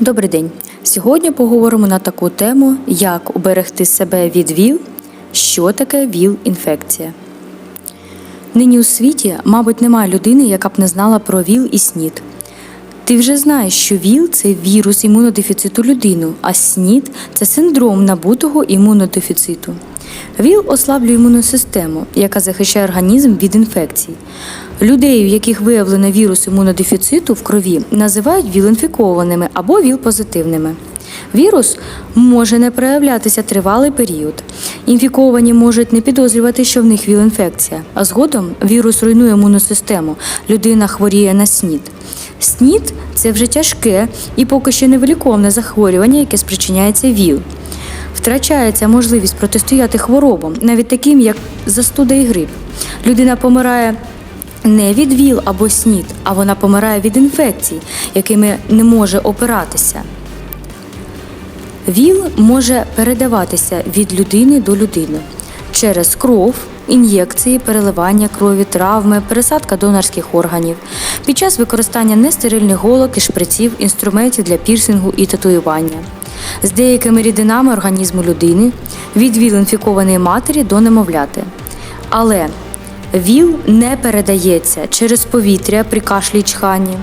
Добрий день. Сьогодні поговоримо на таку тему, як уберегти себе від ВІЛ, що таке ВІЛ-інфекція. Нині у світі, мабуть, немає людини, яка б не знала про ВІЛ і СНІД. Ти вже знаєш, що ВІЛ це вірус імунодефіциту людини, а СНІД це синдром набутого імунодефіциту. ВІЛ ослаблює імунну систему, яка захищає організм від інфекцій. Людей, у яких виявлено вірус імунодефіциту в крові, називають ВІЛ-інфікованими або ВІЛ-позитивними. Вірус може не проявлятися тривалий період. Інфіковані можуть не підозрювати, що в них ВІЛ-інфекція, а згодом вірус руйнує імунну систему. Людина хворіє на СНІД. СНІД це вже тяжке і поки що невиліковне захворювання, яке спричиняється ВІЛ. Втрачається можливість протистояти хворобам, навіть таким, як застуда і грип. Людина помирає не від ВІЛ або СНІД, а вона помирає від інфекцій, якими не може опиратися. ВІЛ може передаватися від людини до людини через кров, ін'єкції, переливання крові, травми, пересадка донорських органів, під час використання нестерильних голок і шприців, інструментів для пірсингу і татуювання, з деякими рідинами організму людини, від ВІЛ-інфікованої матері до немовляти. Але ВІЛ не передається через повітря при кашлі й чханні,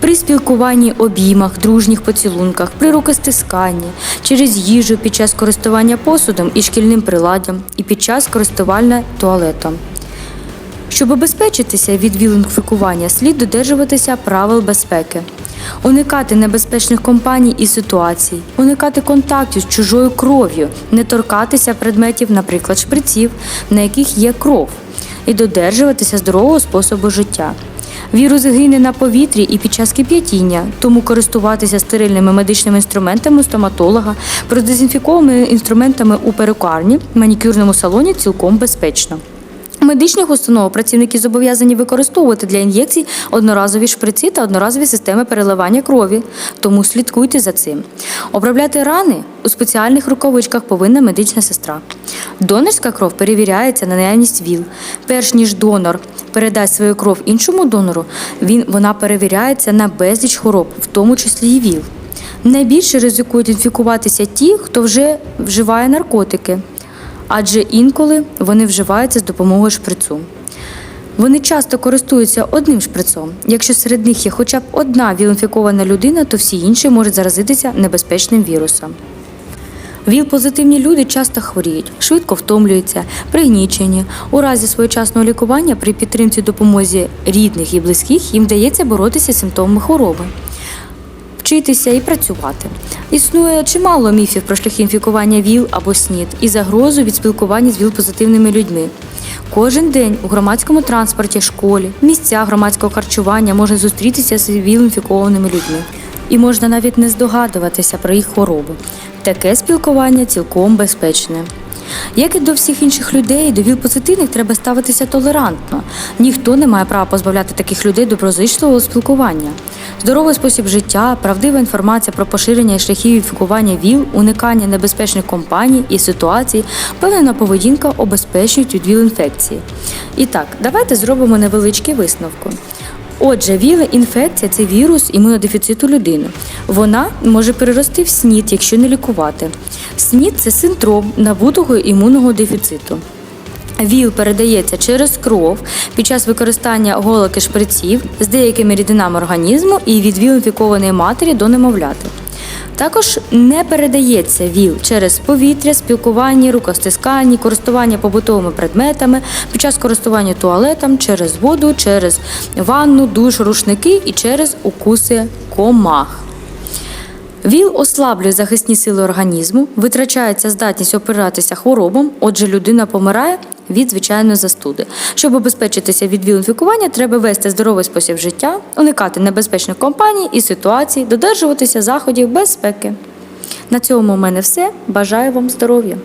при спілкуванні, обіймах, дружніх поцілунках, при рукостисканні, через їжу під час користування посудом і шкільним приладдям і під час користування туалетом. Щоб обезпечитися від ВІЛ-інфікування, слід додержуватися правил безпеки, уникати небезпечних компаній і ситуацій, уникати контактів з чужою кров'ю, не торкатися предметів, наприклад, шприців, на яких є кров, і додержуватися здорового способу життя. Вірус гине на повітрі і під час кип'ятіння, тому користуватися стерильними медичними інструментами у стоматолога, продезінфікованими інструментами у перукарні, манікюрному салоні цілком безпечно. Медичних установ працівники зобов'язані використовувати для ін'єкцій одноразові шприци та одноразові системи переливання крові, тому слідкуйте за цим. Обробляти рани у спеціальних рукавичках повинна медична сестра. Донорська кров перевіряється на наявність ВІЛ. Перш ніж донор передасть свою кров іншому донору, він, вона перевіряється на безліч хвороб, в тому числі і ВІЛ. Найбільше ризикують інфікуватися ті, хто вже вживає наркотики адже інколи вони вживаються з допомогою шприцу. Вони часто користуються одним шприцом. Якщо серед них є хоча б одна віл-інфікована людина, то всі інші можуть заразитися небезпечним вірусом. ВІЛ-позитивні люди часто хворіють, швидко втомлюються, пригнічені. У разі своєчасного лікування при підтримці допомозі рідних і близьких їм вдається боротися з симптомами хвороби вчитися і працювати. Існує чимало міфів про шляхи інфікування ВІЛ або СНІД і загрозу від спілкування з ВІЛ-позитивними людьми. Кожен день у громадському транспорті, школі, місцях громадського харчування можна зустрітися з ВІЛ-інфікованими людьми. І можна навіть не здогадуватися про їх хворобу. Таке спілкування цілком безпечне. Як і до всіх інших людей, до ВІЛ-позитивних треба ставитися толерантно. Ніхто не має права позбавляти таких людей доброзичливого спілкування. Здоровий спосіб життя, правдива інформація про поширення шляхів інфікування ВІЛ, уникання небезпечних компаній і ситуацій, певна поведінка обезпечують від ВІЛ-інфекції. І так, давайте зробимо невеличкий висновку. Отже, віла інфекція це вірус імунодефіциту людини. Вона може перерости в СНІД, якщо не лікувати. СНІД це синдром набутого імунного дефіциту. ВІЛ передається через кров під час використання голок шприців з деякими рідинами організму і від ВІЛ-інфікованої матері до немовляти. Також не передається ВІЛ через повітря, спілкування, рукостискання, користування побутовими предметами, під час користування туалетом, через воду, через ванну, душ, рушники і через укуси комах. ВІЛ ослаблює захисні сили організму, витрачається здатність опиратися хворобам, отже, людина помирає від звичайної застуди. Щоб обезпечитися від ВІЛ-інфікування, треба вести здоровий спосіб життя, уникати небезпечних компаній і ситуацій, додержуватися заходів безпеки. На цьому у мене все. Бажаю вам здоров'я!